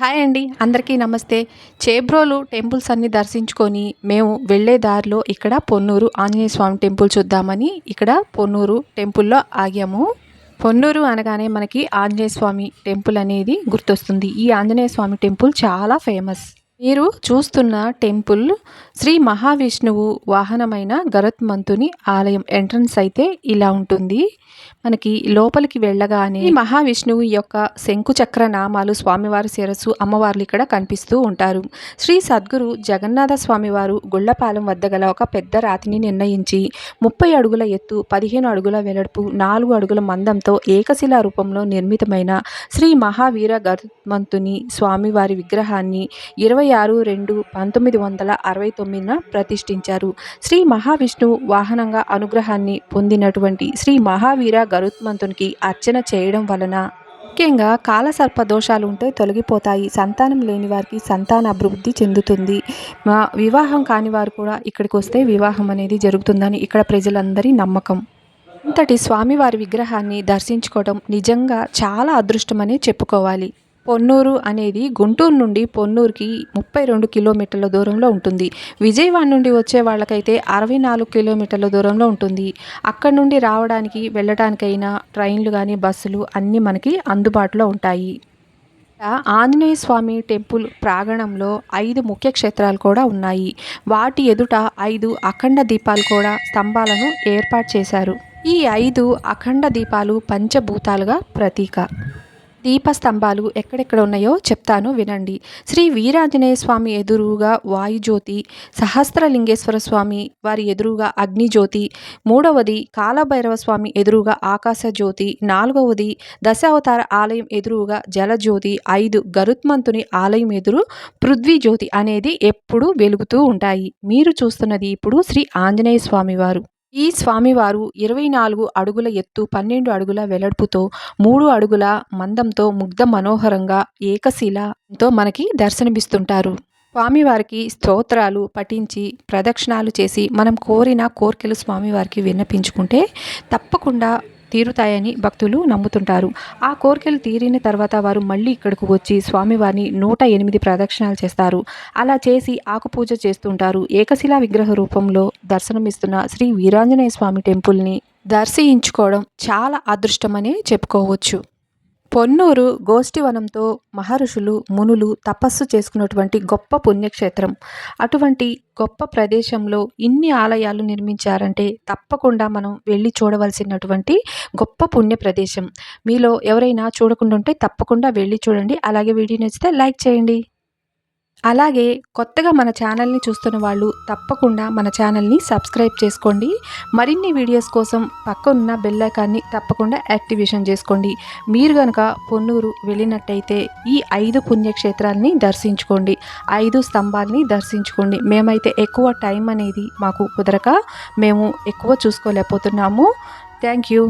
Hi అండి అందరికీ నమస్తే. చేబ్రోలు టెంపుల్స్ అన్ని దర్శించుకొని మేము వెళ్ళే దారిలో ఇక్కడ పొన్నూరు ఆంజనేయ స్వామి టెంపుల్ చూద్దామని ఇక్కడ పొన్నూరు టెంపుల్లో ఆగాము. పొన్నూరు అనగానే మనకి ఆంజనేయ స్వామి టెంపుల్ అనేది గుర్తొస్తుంది. ఈ ఆంజనేయ స్వామి టెంపుల్ చాలా ఫేమస్. మీరు చూస్తున్న టెంపుల్ శ్రీ మహావిష్ణువు వాహనమైన గరుత్మంతుని ఆలయం ఎంట్రన్స్ అయితే ఇలా ఉంటుంది. మనకి లోపలికి వెళ్ళగానే మహావిష్ణువు యొక్క శంకుచక్ర నామాలు స్వామివారి శిరస్సు అమ్మవార్లు ఇక్కడ కనిపిస్తూ ఉంటారు. శ్రీ సద్గురు జగన్నాథ స్వామివారు గుళ్ళపాలెం వద్ద గల ఒక పెద్ద రాతిని నిర్ణయించి ముప్పై అడుగుల ఎత్తు పదిహేను అడుగుల వెడల్పు నాలుగు అడుగుల మందంతో ఏకశిలా రూపంలో నిర్మితమైన శ్రీ మహావీర గరుత్మంతుని స్వామివారి విగ్రహాన్ని ఇరవై ఆరు రెండు పంతొమ్మిది వందల అరవై తొమ్మిదిన ప్రతిష్ఠించారు. శ్రీ మహావిష్ణువు వాహనంగా అనుగ్రహాన్ని పొందినటువంటి శ్రీ మహావీర గరుత్మంతునికి అర్చన చేయడం వలన ముఖ్యంగా కాలసర్ప దోషాలు ఉంటే తొలగిపోతాయి. సంతానం లేని వారికి సంతాన అభివృద్ధి చెందుతుంది. మా వివాహం కాని వారు కూడా ఇక్కడికి వస్తే వివాహం అనేది జరుగుతుందని ఇక్కడ ప్రజలందరి నమ్మకం. ఇంతటి స్వామివారి విగ్రహాన్ని దర్శించుకోవడం నిజంగా చాలా అదృష్టమనే చెప్పుకోవాలి. పొన్నూరు అనేది గుంటూరు నుండి పొన్నూరుకి ముప్పై రెండు కిలోమీటర్ల దూరంలో ఉంటుంది. విజయవాడ నుండి వచ్చే వాళ్ళకైతే అరవై నాలుగు కిలోమీటర్ల దూరంలో ఉంటుంది. అక్కడ నుండి రావడానికి వెళ్ళడానికైనా ట్రైన్లు కానీ బస్సులు అన్నీ మనకి అందుబాటులో ఉంటాయి. ఆంజనేయ స్వామి టెంపుల్ ప్రాంగణంలో ఐదు ముఖ్య క్షేత్రాలు కూడా ఉన్నాయి. వాటి ఎదుట ఐదు అఖండ దీపాలు కూడా స్తంభాలను ఏర్పాటు చేశారు. ఈ ఐదు అఖండ దీపాలు పంచభూతాలుగా ప్రతీక. దీపస్తంభాలు ఎక్కడెక్కడ ఉన్నాయో చెప్తాను వినండి. శ్రీ వీరాంజనేయ స్వామి ఎదురుగా వాయుజ్యోతి సహస్రలింగేశ్వర స్వామి వారి ఎదురుగా అగ్నిజ్యోతి మూడవది కాలభైరవ స్వామి ఎదురుగా ఆకాశ జ్యోతి నాలుగవది దశావతార ఆలయం ఎదురుగా జలజ్యోతి ఐదు గరుత్మంతుని ఆలయం ఎదురు పృథ్వీ జ్యోతి అనేది ఎప్పుడూ వెలుగుతూ ఉంటాయి. మీరు చూస్తున్నది ఇప్పుడు శ్రీ ఆంజనేయ స్వామి వారు. ఈ స్వామివారు ఇరవై నాలుగు అడుగుల ఎత్తు పన్నెండు అడుగుల వెడల్పుతో మూడు అడుగుల మందంతో ముగ్ధ మనోహరంగా ఏకశిలతో మనకి దర్శనమిస్తుంటారు. స్వామివారికి స్తోత్రాలు పఠించి ప్రదక్షిణాలు చేసి మనం కోరిన కోర్కెలు స్వామివారికి విన్నపించుకుంటే తప్పకుండా తీరుతాయని భక్తులు నమ్ముతుంటారు. ఆ కోరికలు తీరిన తర్వాత వారు మళ్ళీ ఇక్కడికి వచ్చి స్వామివారిని నూట ఎనిమిది ప్రదక్షిణాలు చేస్తారు. అలా చేసి ఆకుపూజ చేస్తుంటారు. ఏకశిలా విగ్రహ రూపంలో దర్శనమిస్తున్న శ్రీ వీరాంజనేయ స్వామి టెంపుల్ని దర్శించుకోవడం చాలా అదృష్టమనే చెప్పుకోవచ్చు. పొన్నూరు గోష్ఠివనంతో మహర్షులు మునులు తపస్సు చేసుకున్నటువంటి గొప్ప పుణ్యక్షేత్రం. అటువంటి గొప్ప ప్రదేశంలో ఇన్ని ఆలయాలు నిర్మించారంటే తప్పకుండా మనం వెళ్ళి చూడవలసినటువంటి గొప్ప పుణ్య ప్రదేశం. మీలో ఎవరైనా చూడకుండా ఉంటే తప్పకుండా వెళ్ళి చూడండి. అలాగే వీడియో నచ్చితే లైక్ చేయండి. అలాగే కొత్తగా మన ఛానల్ని చూస్తున్న వాళ్ళు తప్పకుండా మన ఛానల్ని సబ్స్క్రైబ్ చేసుకోండి. మరిన్ని వీడియోస్ కోసం పక్కనున్న బెల్లైకాన్ని తప్పకుండా యాక్టివేషన్ చేసుకోండి. మీరు కనుక పొన్నూరు వెళ్ళినట్టయితే ఈ ఐదు పుణ్యక్షేత్రాలని దర్శించుకోండి. ఐదు స్తంభాలని దర్శించుకోండి. మేమైతే ఎక్కువ టైం అనేది మాకు కుదరక మేము ఎక్కువ చూసుకోలేకపోతున్నాము. Thank you